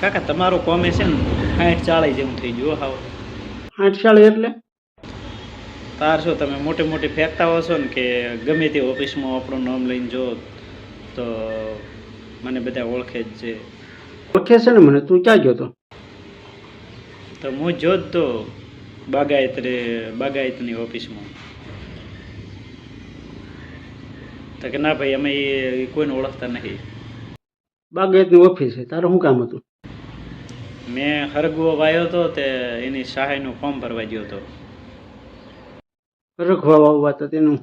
કાકા તમારો કોમે છે ને સાઠ ચાળી જેવું થઈ ગયું હાવ. આઠ ચાળી એટલે? તાર શું તમે મોટે મોટી ફેંકતા હશો ને કે ગમે તે ઓફિસમાં આપણું નામ લઈને જો તો મને બધા ઓળખે જ છે. ઓળખે છે ને મને? તું ક્યાં ગયો તો? તો હું જો જ તો બાગાયત રે બાગાયતની ઓફિસમાં. તો કે ના ભાઈ અમે એ કોઈને ઓળખતા નહીં. બાગાયતની ઓફિસ? છે તારું શું કામ હતું? મેં હરગવો વાયો હતો તે એની સહાયનું ફોર્મ ભરવા ગયો હતો રખવા વાવવા તો તેનું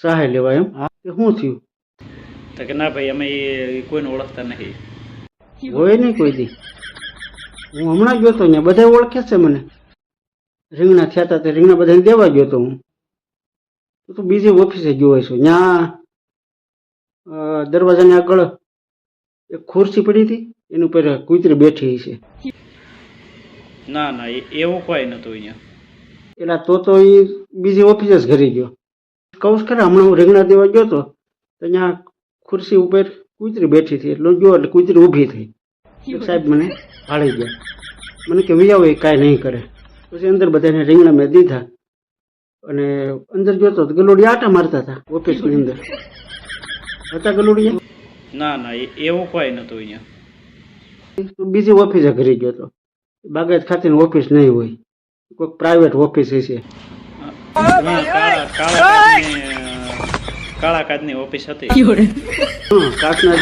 સહાય લેવાય એમ? હા તે શું થયું? તો કે ના ભાઈ અમે એ કોઈને ઓળખતા નહીં. હોય નહીં કોઈ દી. હું હમણાં ગયો તો ત્યાં બધા ઓળખે છે મને. રીંગણા થયા હતા તે રીંગણા બધાને દેવા ગયો તો હું. તું તો બીજી ઓફિસે ગયો હોય છું ત્યાં દરવાજાની આગળ એક ખુરશી પડી હતી. એની ઉપર કૂતરી બેઠી છે. ના ના એ- એવું કોઈ નતો અહીંયા. એટલે તો તો એ બીજી ઓફિસે જ ઘરે ગયો. કહું છું ખરા હમણાં હું રીંગણા દેવા ગયો તો ત્યાં ખુરશી ઉપર કૂતરી બેઠી હતી. એટલે ગયો એટલે કૂતરી ઊભી થઈ. સાહેબ મને ભાળી ગયા. મને કે વિયાવો એ કાંઈ નહીં કરે. પછી અંદર બધાને રીંગણા મેં દીધા. અને અંદર જોતો તો ગલુડી આટા મારતા હતા ઓફિસની અંદર. હતા ગલુડી ના ના એવું કોઈ નતો અહીંયા. બીજી ઓફિસે ઘરી ગયો તો. બાગાયત ખાતેની ઓફિસ નહીં હોય. કોઈક પ્રાઇવેટ ઓફિસ હશે. કાળા કાળા ઓફિસ હતી. કાચના